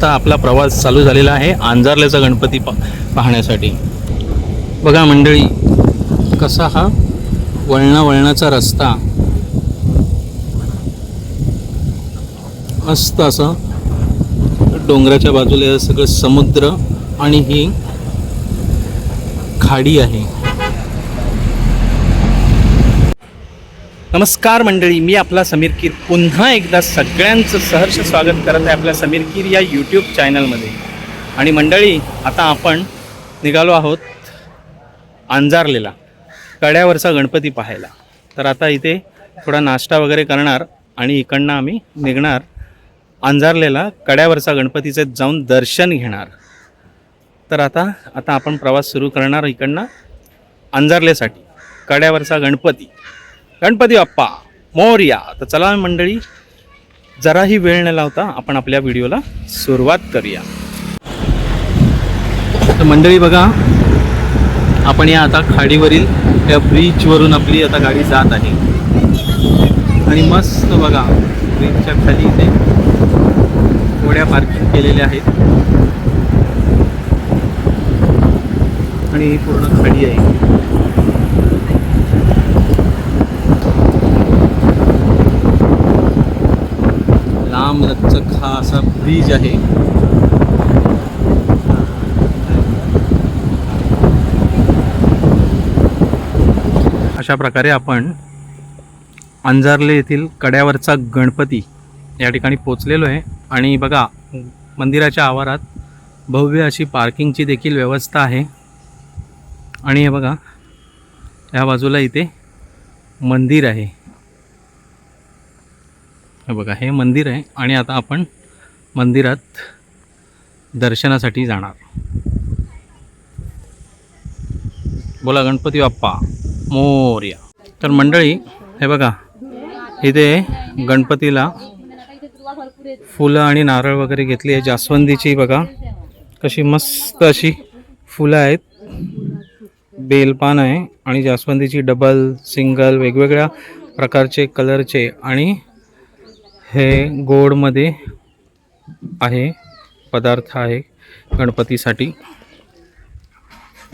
आता आपला प्रवास चालू झालेला आहे आंजारल्याचा गणपती पा पाहण्यासाठी. बघा मंडळी कसा हा वळणा वळणाचा रस्ता. मस्त असं डोंगराच्या बाजूला सगळं समुद्र आणि ही खाडी आहे. नमस्कार मंडळी मी आपला समीर कीर. पुन्हा एकदा सगळ्यांचं सहर्ष स्वागत करत आहे आपल्या समीर कीर या यूट्यूब चॅनलमध्ये आणि मंडळी आता आपण निघालो आहोत अंजारलेला कड्यावरचा गणपती पाहायला. तर आता इथे थोडा नाश्ता वगैरे करणार आणि इकडनं आम्ही निघणार अंजारलेला कड्यावरचा गणपतीचं जाऊन दर्शन घेणार. तर आता आता आपण प्रवास सुरू करणार इकडनं अंजारलेसाठी कड्यावरचा गणपती. गणपती बाप्पा मोर्या. तर चला मंडळी जराही वेळ न लावता आपण आपल्या व्हिडिओला सुरुवात करूया. तर मंडळी बघा आपण या आता खाडीवरील त्या ब्रिजवरून आपली आता गाडी जात आहे. आणि मस्त बघा ब्रिजच्या खाली इथे गोड्या पार्किंग केलेल्या आहेत. आणि ही पूर्ण खाडी आहे लांब लचक हा असा ब्रिज आहे. अशा प्रकारे आपण अंजारले येथील कड्यावरचा गणपती या ठिकाणी पोचलेलो आहे. आणि बघा मंदिराच्या आवारात भव्य अशी पार्किंगची देखील व्यवस्था आहे. आणि हे बघा या बाजूला इथे मंदिर आहे. हे बघा हे मंदिर आहे. आणि आता आपण मंदिरात दर्शनासाठी जाणार. बोला गणपती बाप्पा मोर्या. तर मंडळी हे बघा इथे गणपतीला फुलं आणि नारळ वगैरे घेतली आहे. जास्वंदीची बघा कशी मस्त अशी फुलं आहेत. बेलपान आहे आणि जास्वंदीची डबल सिंगल वेगवेगळ्या प्रकारचे कलरचे आणि हे गोडमध्ये आहे पदार्थ आहे गणपतीसाठी.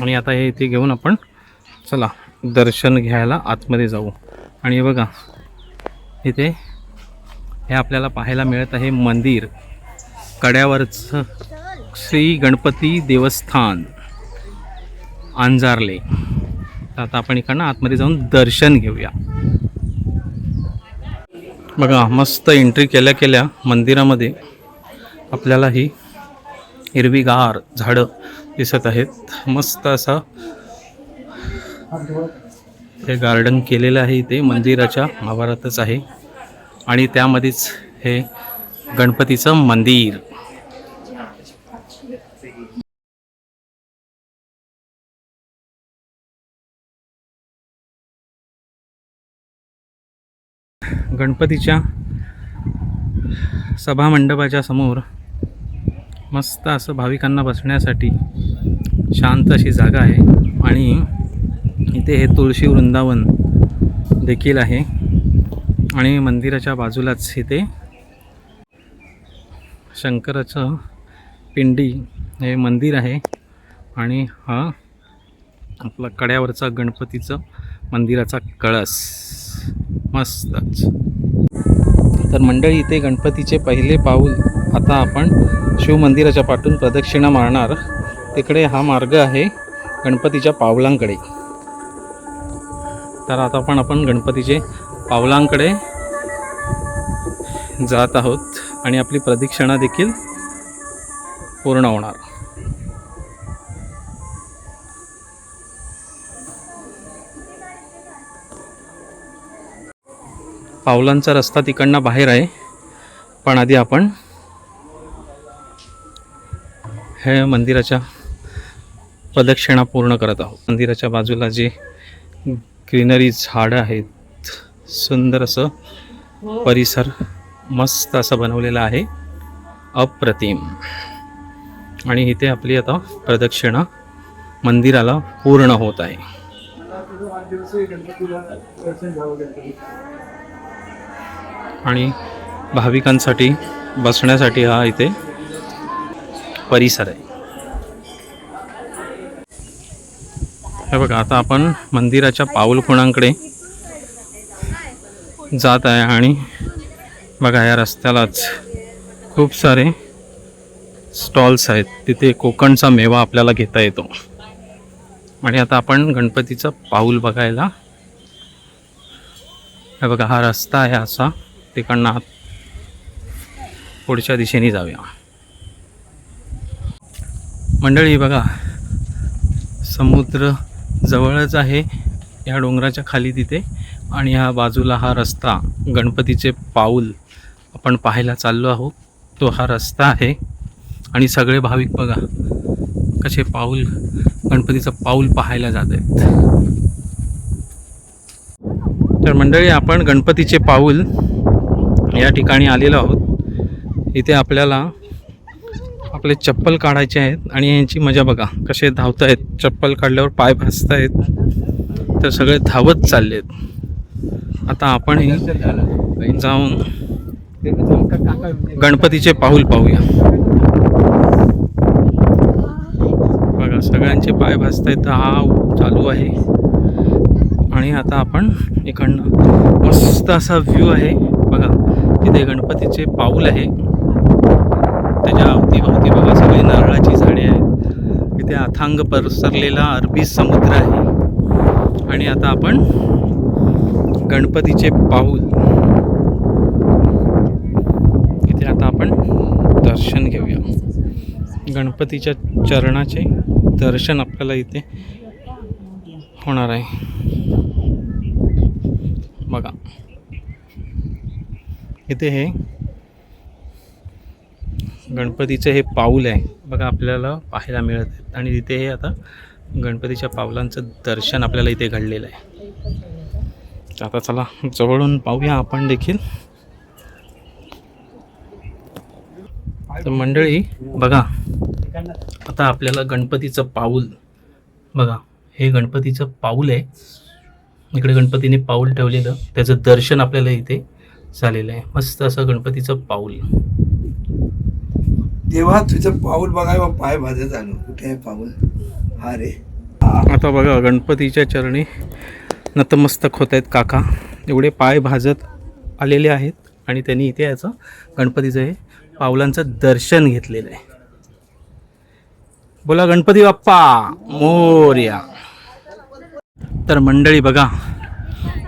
आणि आता हे इथे घेऊन आपण चला दर्शन घ्यायला आतमध्ये जाऊ. आणि बघा इथे हे आपल्याला पाहायला मिळत आहे मंदिर. कड्यावरचं श्री गणपती देवस्थान अंजारले. तर आता आपण इकडनं आतमध्ये जाऊन दर्शन घेऊया. बघा मस्त एंट्री केल्या केल्या मंदिरामध्ये. आपल्याला ही हिरवीगार झाडं दिसत आहेत. मस्त असा हे गार्डन केलेलं आहे इथे मंदिराच्या आवारातच आहे. आणि त्यामध्येच हे गणपतीचं मंदिर. गणपतीच्या सभामंडपाच्या समोर मस्त असं भाविकांना बसण्यासाठी शांत अशी जागा आहे. आणि इथे हे तुळशी वृंदावन देखील आहे. आणि मंदिराच्या बाजूलाच इथे शंकराचं पिंडी हे मंदिर आहे. आणि हा आपला कड्यावरचा गणपतीचं मंदिराचा कळस. मस्तच. तर मंडळी इथे गणपतीचे पहिले पाऊल आता आपण शिवमंदिराच्या पाठून प्रदक्षिणा मारणार. तिकडे हा मार्ग आहे गणपतीच्या पावलांकडे. तर आता पण आपण गणपतीचे पावलांकडे जात आहोत आणि आपली प्रदक्षिणा देखील पूर्ण होणार. पावलांचा रस्ता तिकडनं बाहेर आहे. पण आधी आपण हे मंदिराच्या प्रदक्षिणा पूर्ण करत आहोत. मंदिराच्या बाजूला जे ग्रीनरी झाडं आहेत सुंदर असं परिसर मस्त असं बनवलेला आहे. अप्रतिम. आणि इथे आपली आता प्रदक्षिणा मंदिराला पूर्ण होत आहे. आणि भाविकांसाठी बसण्यासाठी हा इथे परिसर आहे. हे बघा आता आपण मंदिराच्या पाऊलखुणांकडे जात आहे आणि बघा या रस्त्यालाच खूप सारे स्टॉल्स आहेत. तिथे कोकणचा मेवा आपल्याला घेता येतो. आणि आता आपण गणपतीचं पाऊल बघायला. हे बघा हा रस्ता आहे असा. तिकडनं आत पुढच्या दिशेने जाऊया. मंडळी बघा समुद्र जवळच आहे या डोंगराच्या खाली तिथे आणि ह्या बाजूला हा रस्ता गणपतीचे पाऊल आपण पाहायला चाललो आहोत. तो हा रस्ता आहे आणि सगळे भाविक बघा कसे पाऊल गणपतीचं पाऊल पाहायला जात आहेत. तर मंडळी आपण गणपतीचे पाऊल या ठिकाणी आलेलो आहोत. इथे आपल्याला आपले चप्पल काढायचे आहेत आणि यांची मजा बघा कसे धावत आहेत चप्पल काढल्यावर पाय भासत आहेत तर सगळे धावत चालले आहेत आता आपण हे जाऊन गणपतीचे पाऊल पाहूया. बघा सगळ्यांचे पाय भासत आहेत हा चालू आहे. आणि आता आपण इकडनं मस्त असा व्ह्यू आहे. बघा तिथे गणपतीचे पाऊल आहे. त्याच्या अवतीभवती बघा सगळी नारळाची झाडे आहेत. इथे अथांग पसरलेला अरबी समुद्र आहे. आणि आता आपण गणपतीचे पाऊल. इथे आता आपण दर्शन घेऊया. गणपतीच्या चरणाचे दर्शन आपल्याला इथे होणार आहे. बघा. इथे हे गणपतीचं हे पाऊल आहे. बघा आपल्याला पाहायला मिळत आहे. आणि तिथे हे आता गणपतीच्या पावलांचं दर्शन आपल्याला इथे घडलेलं आहे. तर आता चला जवळून पाहूया आपण देखील. तर मंडळी बघा आता आपल्याला गणपतीचं पाऊल बघा हे गणपतीचं पाऊल आहे. इकडे गणपतीने पाऊल ठेवलेलं त्याचं दर्शन आपल्याला इथे झालेलं आहे. मस्त असं गणपतीचं पाऊल. तेव्हा तुझं पाऊल बघाय पाय भाजत झालं. कुठे आहे पाऊल? हा रे. आता बघा गणपतीच्या चरणी नतमस्तक होत आहेत काका. एवढे पाय भाजत आलेले आहेत आणि त्यांनी इथे याचं गणपतीचं हे पावलांचं दर्शन घेतलेलं आहे. बोला गणपती बाप्पा मोर्या. तर मंडळी बघा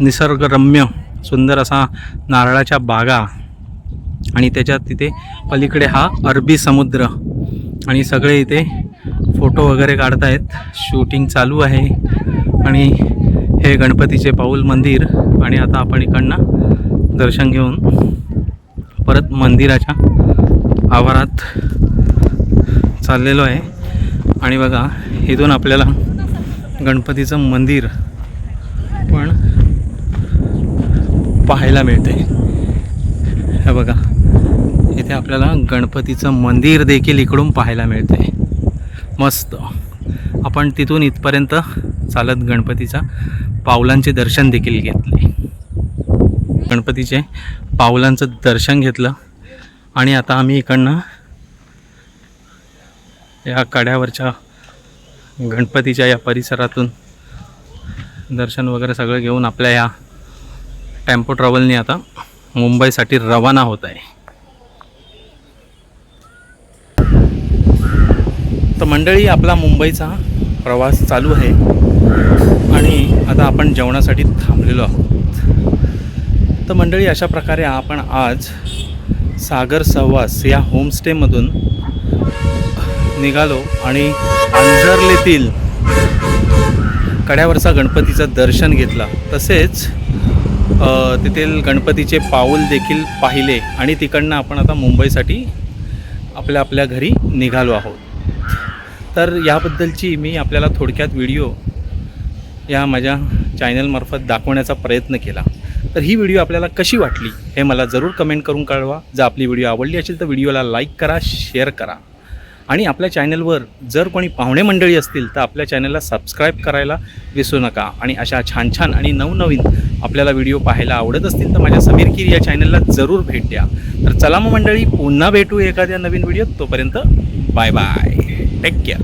निसर्गरम्य सुंदर असा नारळाच्या बागा आणि त्याच्यात तिथे पलीकडे हा अरबी समुद्र. आणि सगळे इथे फोटो वगैरे काढतायत. शूटिंग चालू आहे. आणि हे गणपतीचे पाऊल मंदिर. आणि आता आपण इकडनं दर्शन घेऊन परत मंदिराच्या आवारात चाललेलो आहे. आणि बघा इथून आपल्याला गणपतीचं मंदिर पण पाहायला मिळते हे बघा. इथे आपल्याला गणपतीचं मंदिर देखील इकडून पाहायला मिळते. मस्त. आपण तिथून इथपर्यंत चालत गणपतीचा पावलांचे दर्शन देखील घेतले. गणपतीचे पावलांचं दर्शन घेतलं आणि आता आम्ही इकडनं या कड्यावरच्या गणपतीच्या या परिसरातून दर्शन वगैरे सगळं घेऊन आपल्या या टेम्पो ट्रॅव्हलने आता मुंबईसाठी रवाना होत आहे. तर मंडळी आपला मुंबईचा प्रवास चालू आहे. आणि आता आपण जेवणासाठी थांबलेलो आहोत. तर मंडळी अशा प्रकारे आपण आज सागर सहवास या होमस्टेमधून निघालो आणि अंजर्लीतील कड्यावरचा गणपतीचं दर्शन घेतला. तसेच तेथील गणपतीचे पाऊल देखील पाहिले आणि तिकडनं आपण आता मुंबईसाठी आपल्या आपल्या घरी निघालो आहोत. तर याबद्दलची मी आपल्याला थोडक्यात व्हिडिओ या माझ्या चॅनलमार्फत दाखवण्याचा प्रयत्न केला. तर ही व्हिडिओ आपल्याला कशी वाटली हे मला जरूर कमेंट करून कळवा. जर आपली व्हिडिओ आवडली असेल तर व्हिडिओला लाईक करा शेअर करा. आणि आपल्या चॅनलवर जर कोणी पाहुणे मंडळी असतील तर आपल्या चॅनलला सबस्क्राईब करायला विसरू नका. आणि अशा छान छान आणि नवनवीन आपल्याला व्हिडिओ पाहायला आवडत असतील तर माझ्या समीर किर या चॅनलला जरूर भेट द्या. तर चला मग मंडळी पुन्हा भेटू एखाद्या नवीन व्हिडिओत तोपर्यंत बाय बाय ടേക്ക് കെയർ